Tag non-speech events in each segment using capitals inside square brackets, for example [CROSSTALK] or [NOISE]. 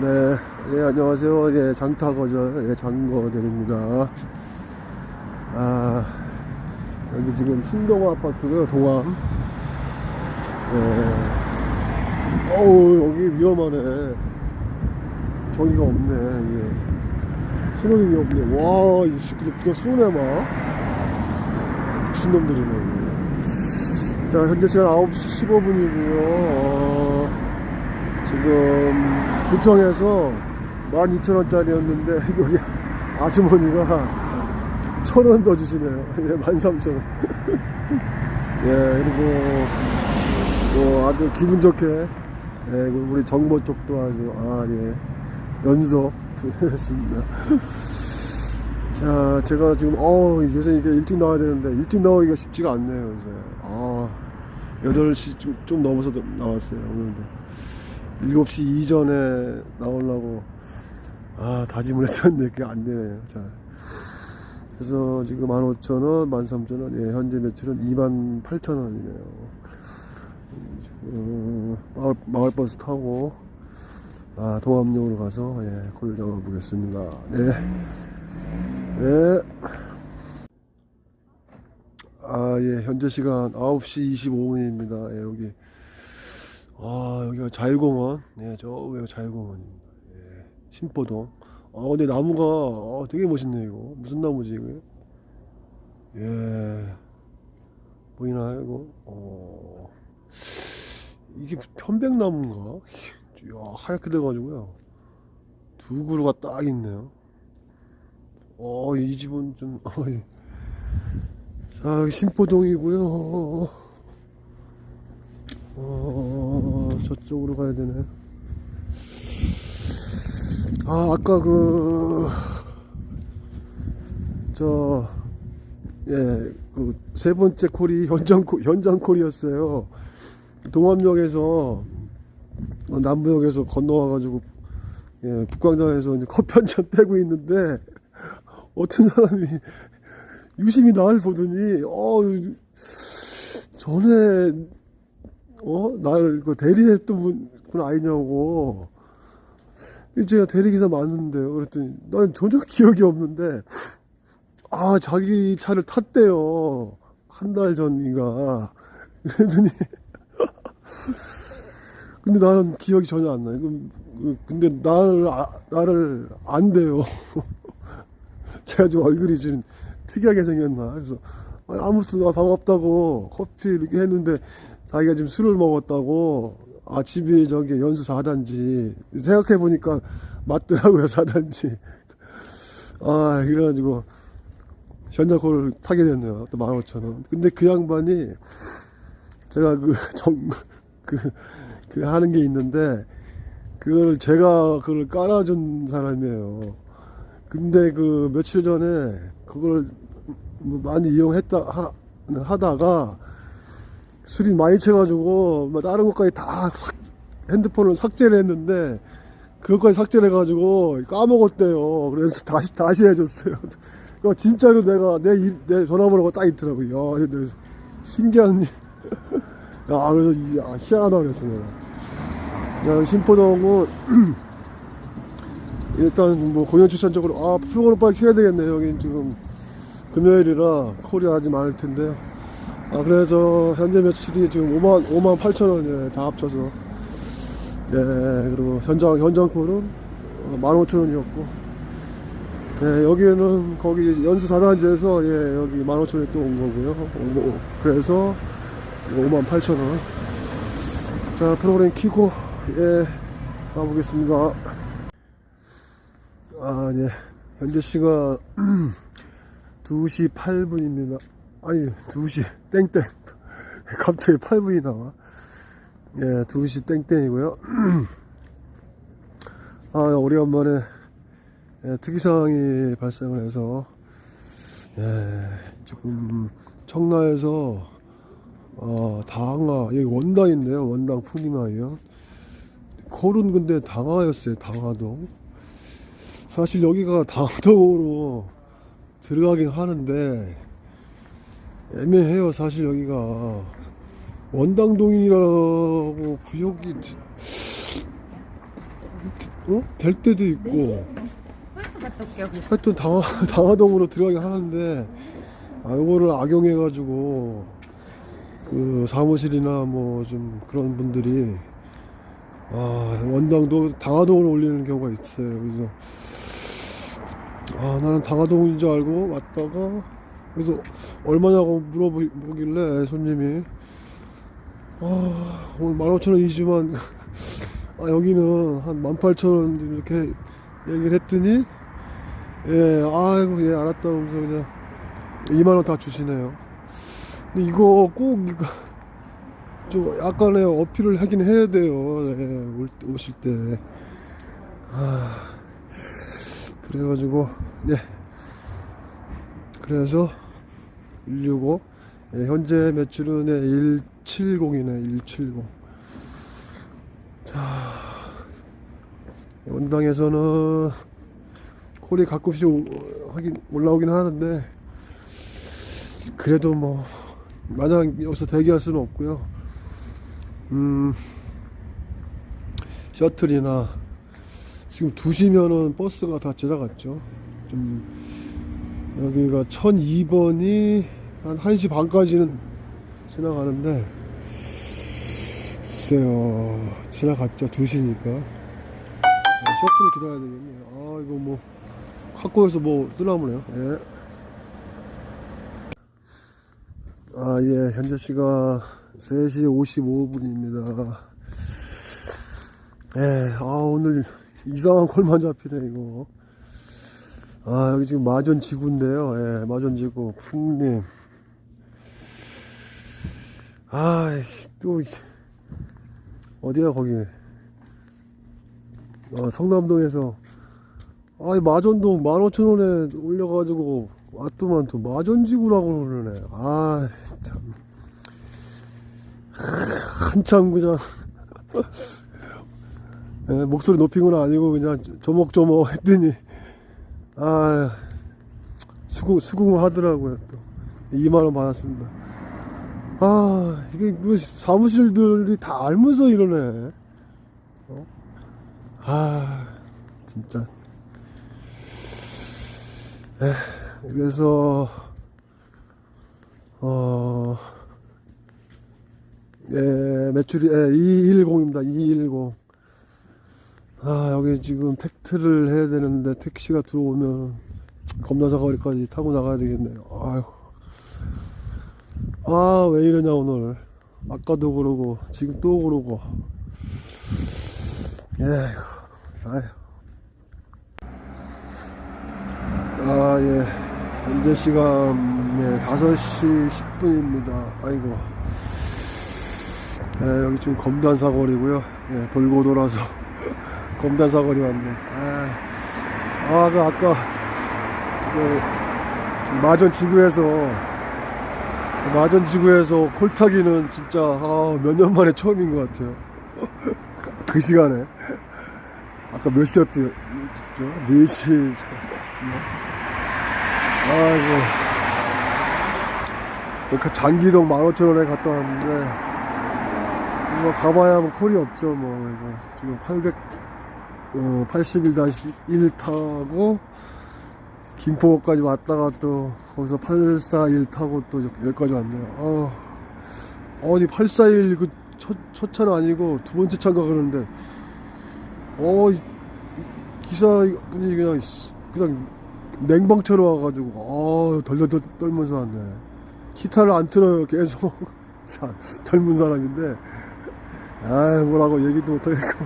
네, 예, 안녕하세요. 예, 장타거절, 예, 장거들입니다. 아, 여기 지금 신동호 아파트고요, 동암. 예. 어우, 여기 위험하네. 저기가 없네, 이게. 신호등이 없네. 와, 이 새끼들 그냥 쏘네, 막. 미친놈들이네. 자, 현재 시간 9시 15분이고요. 어, 지금 부평에서 12,000원짜리였는데 여기 아주머니가 1,000원 더 주시네요. 예, 13,000원. [LAUGHS] 예, 그리고 또 아주 기분 좋게 예, 우리 정보 쪽도 아주 아, 예, 연속 [LAUGHS] 했습니다. 자, 제가 지금 어, 요새 이게 일찍 나와야 되는데 일찍 나오기가 쉽지가 않네요, 요새. 아, 8시 좀, 좀 넘어서 나왔어요, 오늘도. 7시 이전에 나오려고 아 다짐을 했었는데 그게 안 되네요 자 그래서 지금 15,000원 13,000원 예, 현재 매출은 28,000원이네요 지금 마을, 마을버스 타고 아 동암역으로 가서 예, 콜 잡아보겠습니다 네. 네. 아, 예, 현재 시간 9시 25분입니다. 예, 여기 아 여기가 자유공원. 네, 저 위가 자유공원입니다. 예, 신포동. 아 근데 나무가 아, 되게 멋있네 이거. 무슨 나무지 이거 예. 보이나요 이거? 어. 이게 편백나무인가? 야 하얗게 돼가지고요. 두 그루가 딱 있네요. 어 이 집은 좀 [LAUGHS] 어이. 자 여기 신포동이고요. 어, 저쪽으로 가야 되네. 아, 아까 그, 저, 예, 그, 세 번째 콜이 현장, 콜- 현장 콜이었어요. 동암역에서, 어, 남부역에서 건너와가지고, 예, 북광장에서 이제 커피 한 잔 빼고 있는데, 어떤 사람이 유심히 나를 보더니, 어, 전에 어? 나를 그 대리했던 분, 분 아니냐고. 제가 대리기사 맞는데요. 그랬더니, 난 전혀 [LAUGHS] 기억이 없는데, 아, 자기 차를 탔대요. 한 달 전인가. 그랬더니, [LAUGHS] 근데 나는 기억이 전혀 안 나요. 그- 그- 근데 나를, 아- 나를 안 돼요. [LAUGHS] 제가 좀 얼굴이 좀 특이하게 생겼나. 그래서, 아무튼 아, 반갑다고 커피 이렇게 했는데, 자기가 지금 술을 먹었다고 아 집이 저기 연수 4단지. 생각해 보니까 맞더라고요 4단지. 아 그래가지고 현자콜을 타게 됐네요 또 15,000원. 근데 그 양반이 제가 그 [LAUGHS] 정 그 그 하는 게 있는데 그걸 제가 그걸 깔아준 사람이에요. 근데 그 며칠 전에 그걸 뭐 많이 이용했다 하, 하다가 술이 많이 채가지고 뭐 다른 것까지 다 삭- 핸드폰을 삭제를 했는데 그것까지 삭제를 해가지고 까먹었대요. 그래서 [LAUGHS] 다시 다시 해줬어요. [LAUGHS] 야, 진짜로 내가 내, 일- 내 전화번호가 딱 있더라고요. 야, 신기한 [LAUGHS] 야 그래서 이- 아, 희한하다 그랬어 내가. 야, 신포동은 [CLEARS THROAT] 일단 뭐 공연 출산적으로 아 수건을 빨리 켜야 되겠네 여기 지금 금요일이라 콜이 아직 많을 텐데요. 아, 그래서 현재 매출이 지금 5만, 5만 8천 원이에요. 다 합쳐서. 예, 그리고 현장, 현장 콜은 1만 5천 원이었고. 네, 여기는 거기 연수 4단지에서 예, 여기 1만 5천 원이 또온 거고요. 오, 그래서 5만 8천 원. 자, 프로그램 키고, 예, 가보겠습니다. 아, 예. 현재 시간 [CLEARS THROAT] 2시 8분입니다. 아니 2시 땡땡. 갑자기 8분이 나와. 예 2시 땡땡이고요. [CLEARS THROAT] 아 오래간만에 예, 특이사항이 발생을 해서 예 지금 청라에서 어 당화 여기 원당인데요. 원당 푸니마이요. 콜은 근데 당화였어요 당화동 사실 여기가 [LAUGHS] 당동으로 들어가긴 하는데 애매해요 사실 여기가 원당동이라고 구역이 어? 될 때도 있고. 그래서. 하여튼 당하, [LAUGHS] 당하동으로 들어가긴 하는데 아 요거를 악용해 가지고 그 사무실이나 뭐 좀 그런 분들이 아 원당도 당하동으로 올리는 경우가 있어요 그래서 아 나는 당하동인 줄 알고 왔다가 그래서 얼마냐고 물어보길래 손님이 아 오늘 15,000원이지만 [LAUGHS] 아 여기는 한 18,000원 이렇게 얘기를 했더니 예, 아이고, 예, 알았다. 하면서 그냥 2만원 다 주시네요. 근데 이거 꼭, 이거, [LAUGHS] 좀 약간의 어필을 하긴 해야 돼요. 때- 오실 때. 아, 그래가지고, 네. 그래서, 165. 예, 현재 매출은 170이네, 170. 자, 원당에서는 콜이 가끔씩 오- 하긴 올라오긴 하는데 그래도 뭐 마냥 여기서 대기할 수는 없고요. 음 셔틀이나 지금 2시면은 버스가 다 지나갔죠. 좀 여기가 1002번이 한 1시 반까지는 지나가는데 글쎄요 지나갔죠 2시니까 셔틀을 기다려야 되겠네요. 아 이거 뭐 학교에서 뭐 뜨나보네요. 예. 아, 예. 현재 시가 3시 55분입니다. 예. 아, 오늘 이상한 콜만 잡히네, 이거. 아, 여기 지금 마전 지구인데요. 예. 마전 지구. 풍림. 아, 또, 어디야, 거기. 어, 성남동에서 아이 마전동 15,000원에 올려가지고 왔더만 또 마전지구라고 그러네 아참 한참 그냥 [LAUGHS] 예, 목소리 높인 건 아니고 그냥 조목조목 했더니 아 수긍 수긍을 하더라고요 또 2만 원 받았습니다 아 이게 뭐 사무실들이 다 알면서 이러네 어? 아 진짜 에, 그래서 어 예, 매출이 예, 210입니다. 210. 아, 여기 지금 택트를 해야 되는데 택시가 들어오면 검나사 거리까지 타고 나가야 되겠네요. 아유. 아, 왜 이러냐 오늘. 아까도 그러고 지금 또 그러고. 예. 아휴. 아, 예. 현재 시간, 예, 5시 10분입니다. 아이고. 예, 여기 지금 검단 사거리고요. 예, 돌고 돌아서 검단 사거리 왔네. 아, 아, 그 아까, 그, 마전 지구에서, 마전 지구에서 콜타기는 진짜, 아, 몇 년 만에 처음인 것 같아요. [LAUGHS] 그 시간에. 아까 몇 시였죠? 4시. 아이고. 그 장기동 15,000원에 갔다 왔는데, 뭐, 가봐야 뭐, 콜이 없죠, 뭐. 그래서 지금 800, 어, 81-1 타고, 김포까지 왔다가 또, 거기서 841 타고 또 여기까지 왔네요. 아, 아니, 841 그 첫, 첫 차는 아니고 두 번째 차인가 그러는데, 어, 이- 기사분이 그냥, 씨, 그냥 냉방처럼 와가지고 어 덜덜 덜 떨면서 왔네. 기타를 안 틀어요 계속. [LAUGHS] 자, 젊은 사람인데. 아 뭐라고 얘기도 못하겠고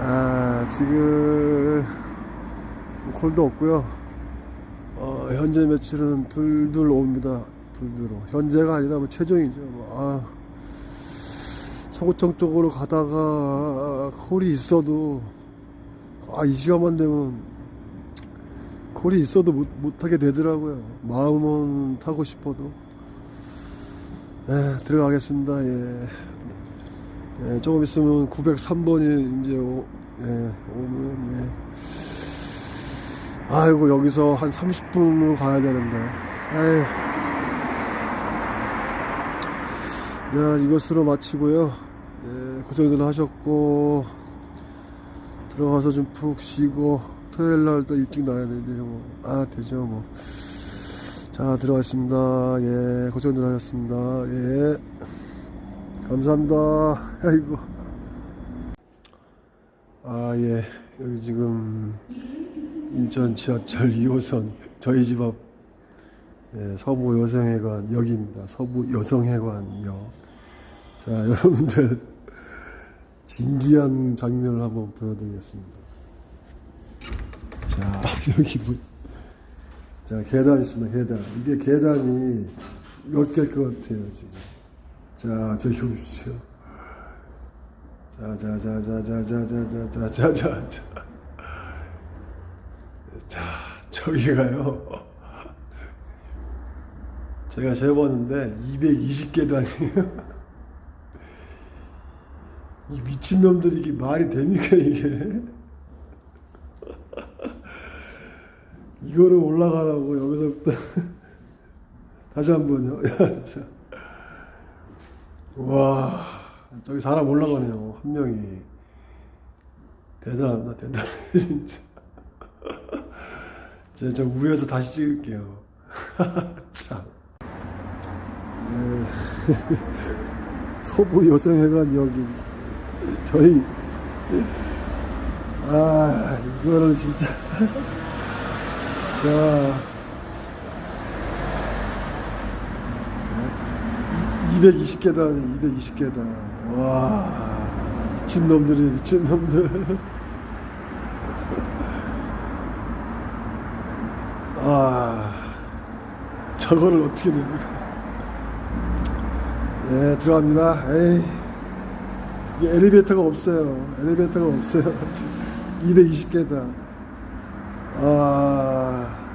아 지금 콜도 없고요 어, 현재 매출은 둘둘 옵니다 둘둘로 현재가 아니라 뭐 최종이죠 뭐, 아, 서구청 쪽으로 가다가 콜이 있어도 아 이 시간만 되면 콜이 있어도 못, 못하게 되더라고요. 마음은 타고 싶어도. 예, 들어가겠습니다. 예. 예, 조금 있으면 903번이 이제 오, 예, 오면, 예. 아이고, 여기서 한 30분으로 가야 되는데. 자, 이것으로 마치고요. 예, 고생들 하셨고, 들어가서 좀 푹 쉬고 토요일 날도 일찍 나야 되는데 뭐, 아 되죠 뭐. 자 들어갔습니다. 예 고생들 하셨습니다. 예 감사합니다. 아이고 아 예 여기 지금 인천 지하철 2호선 저희 집 앞 예, 서부 여성회관 역입니다. 서부 여성회관역. 자 [LAUGHS] 여러분들 진기한 장면을 한번 보여드리겠습니다. 자, [LAUGHS] 여기 뭐, 자, 계단 있습니다, 계단. 이게 계단이 몇 개일 것 같아요, 지금. 자, 저기 보십시오. 자, 자, 자, 자, 자, 자, 자, 자, 자, 자, 자, 자. 자, 저기가요. 제가 재봤는데 220계단이에요. 이 미친놈들이 이게 말이 됩니까 이게 이거를 올라가라고 여기서부터 다시 한 번요 자. 와 저기 사람 올라가네요 한 명이. 대단합니다 대단해 [LAUGHS] 진짜. 저 위에서 다시 찍을게요. [LAUGHS] 참. 네. [LAUGHS] 서부 여성회관 여기 저희 아 이거를 진짜. 자 220계단 220계단 와 미친놈들이 미친놈들 아 저거를 어떻게 됩니까 네 들어갑니다 에이 이게 엘리베이터가 없어요. 엘리베이터가 없어요. [LAUGHS] 220계단. 아,